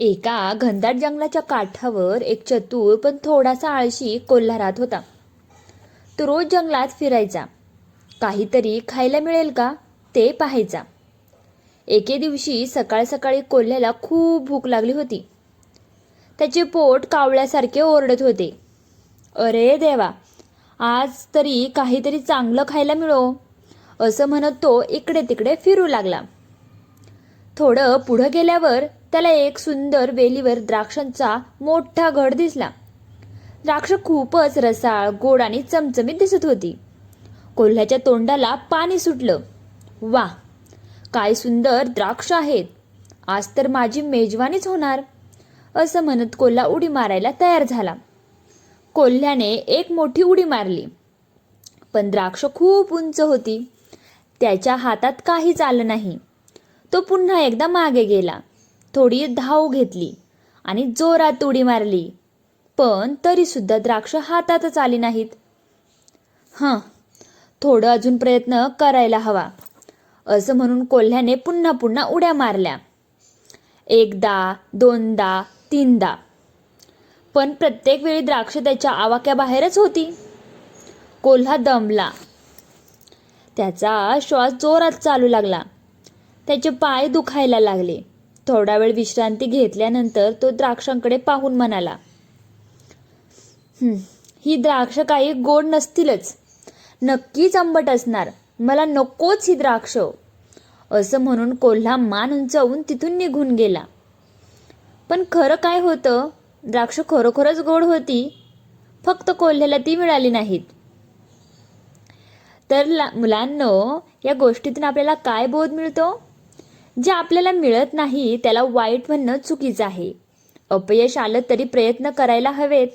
एका घनदाट जंगलाच्या काठावर एक चतुर पण थोडासा आळशी कोल्हा राहत होता. तो रोज जंगलात फिरायचा. काहीतरी खायला मिळेल का? ते पाहायचा. एके दिवशी सकाळ सकाळी कोल्ह्याला खूप भूक लागली होती. त्याचे पोट कावळ्यासारखे ओरडत होते. अरे देवा आज तरी काहीतरी चांगलं खायला मिळो असं म्हणत तो इकडे तिकडे फिरू लागला. थोडं पुढं गेल्यावर त्याला एक सुंदर वेलीवर द्राक्षांचा मोठा घड दिसला. द्राक्ष खूपच रसाळ गोड आणि चमचमीत दिसत होती. कोल्ह्याच्या तोंडाला पाणी सुटलं. वा काय सुंदर द्राक्ष आहेत. आज तर माझी मेजवानीच होणार असं म्हणत कोल्हा उडी मारायला तयार झाला. कोल्ह्याने एक मोठी उडी मारली. पण द्राक्ष खूप उंच होती. त्याच्या हातात काहीच आलं नाही. तो पुन्हा एकदा मागे गेला. थोडी धाव घेतली आणि जोरात उडी मारली. पण तरीसुद्धा द्राक्ष हातातच आली नाहीत. हां थोडं अजून प्रयत्न करायला हवा असं म्हणून कोल्ह्याने पुन्हा पुन्हा उड्या मारल्या. एकदा दोनदा तीनदा. पण प्रत्येक वेळी द्राक्ष त्याच्या आवाक्याबाहेरच होती. कोल्हा दमला. त्याचा श्वास जोरात चालू लागला. त्याचे पाय दुखायला लागले. थोडा वेळ विश्रांती घेतल्यानंतर तो द्राक्षांकडे पाहून म्हणाला ही द्राक्ष काही गोड नसतीलच. नक्कीच आंबट असणार. मला नकोच ही द्राक्ष. असं म्हणून कोल्हा मान उंचावून तिथून निघून गेला. पण खरं काय होतं? द्राक्ष खरोखरच गोड होती. फक्त कोल्ह्याला ती मिळाली नाहीत. तर ला मुलांनो या गोष्टीतून आपल्याला काय बोध मिळतो? जे आपल्याला मिळत नाही त्याला वाईट म्हणणं चुकीचं आहे. अपयश आलं तरी प्रयत्न करायला हवेत.